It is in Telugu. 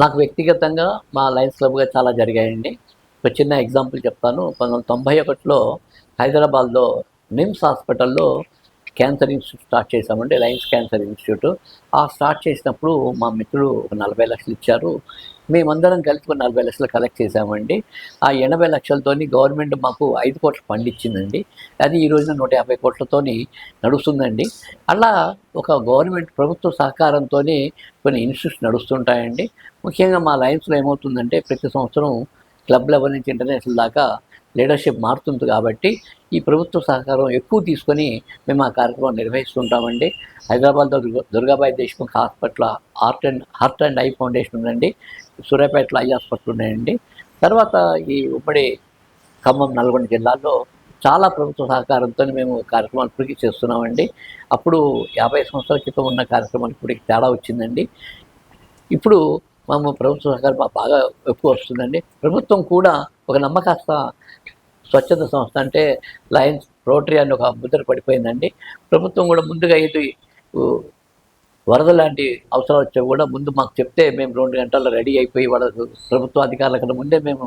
నాకు వ్యక్తిగతంగా మా లయన్స్ క్లబ్గా చాలా జరిగాయండి. ఒక చిన్న ఎగ్జాంపుల్ చెప్తాను. పంతొమ్మిది తొంభై ఒకటిలో హైదరాబాద్లో నిమ్స్ హాస్పిటల్లో క్యాన్సర్ ఇన్స్టిట్యూట్ స్టార్ట్ చేశామండి. లయన్స్ క్యాన్సర్ ఇన్స్టిట్యూట్ ఆ స్టార్ట్ చేసినప్పుడు మా మిత్రుడు ఒక నలభై లక్షలు ఇచ్చారు. మేమందరం కలిసి ఒక నలభై లక్షలు కలెక్ట్ చేశామండి. ఆ ఎనభై లక్షలతోని గవర్నమెంట్ మాకు ఐదు కోట్ల ఫండ్ ఇచ్చిందండి. అది ఈ రోజున నూట యాభై కోట్లతోని నడుస్తుందండి. అలా ఒక గవర్నమెంట్ ప్రభుత్వ సహకారంతో కొన్ని ఇన్స్టిట్యూట్స్ నడుస్తుంటాయండి. ముఖ్యంగా మా లయన్స్లో ఏమవుతుందంటే ప్రతి సంవత్సరం క్లబ్ లెవెల్ నుంచి ఇంటర్నేషనల్ దాకా లీడర్షిప్ మారుతుంది కాబట్టి ఈ ప్రభుత్వ సహకారం ఎక్కువ తీసుకొని మేము ఆ కార్యక్రమం నిర్వహిస్తుంటామండి. హైదరాబాద్లో Durgabai Durgabai Deshmukh hospital heart and heart and eye foundation ఉందండి. సూర్యాపేటలో ఐ హాస్పిటల్ ఉన్నాయండి. తర్వాత ఈ ఉమ్మడి ఖమ్మం నల్గొండ జిల్లాలో చాలా ప్రభుత్వ సహకారంతో మేము కార్యక్రమాలు ఇప్పటికీ చేస్తున్నామండి. అప్పుడు యాభై సంవత్సరాల క్రితం ఉన్న కార్యక్రమాలు ఇప్పటికి తేడా వచ్చిందండి. ఇప్పుడు మేము ప్రభుత్వ సహకారం మాకు బాగా ఎక్కువ వస్తుందండి. ప్రభుత్వం కూడా ఒక నమ్మకాస్త స్వచ్ఛత సంస్థ అంటే లయన్స్ రోటరీ అని ఒక ముద్ర పడిపోయిందండి. ప్రభుత్వం కూడా ముందుగా ఇది వరద లాంటి అవసరాలు వచ్చా కూడా ముందు మాకు చెప్తే మేము రెండు గంటల్లో రెడీ అయిపోయి వాళ్ళ ప్రభుత్వ అధికారుల కన్నా ముందే మేము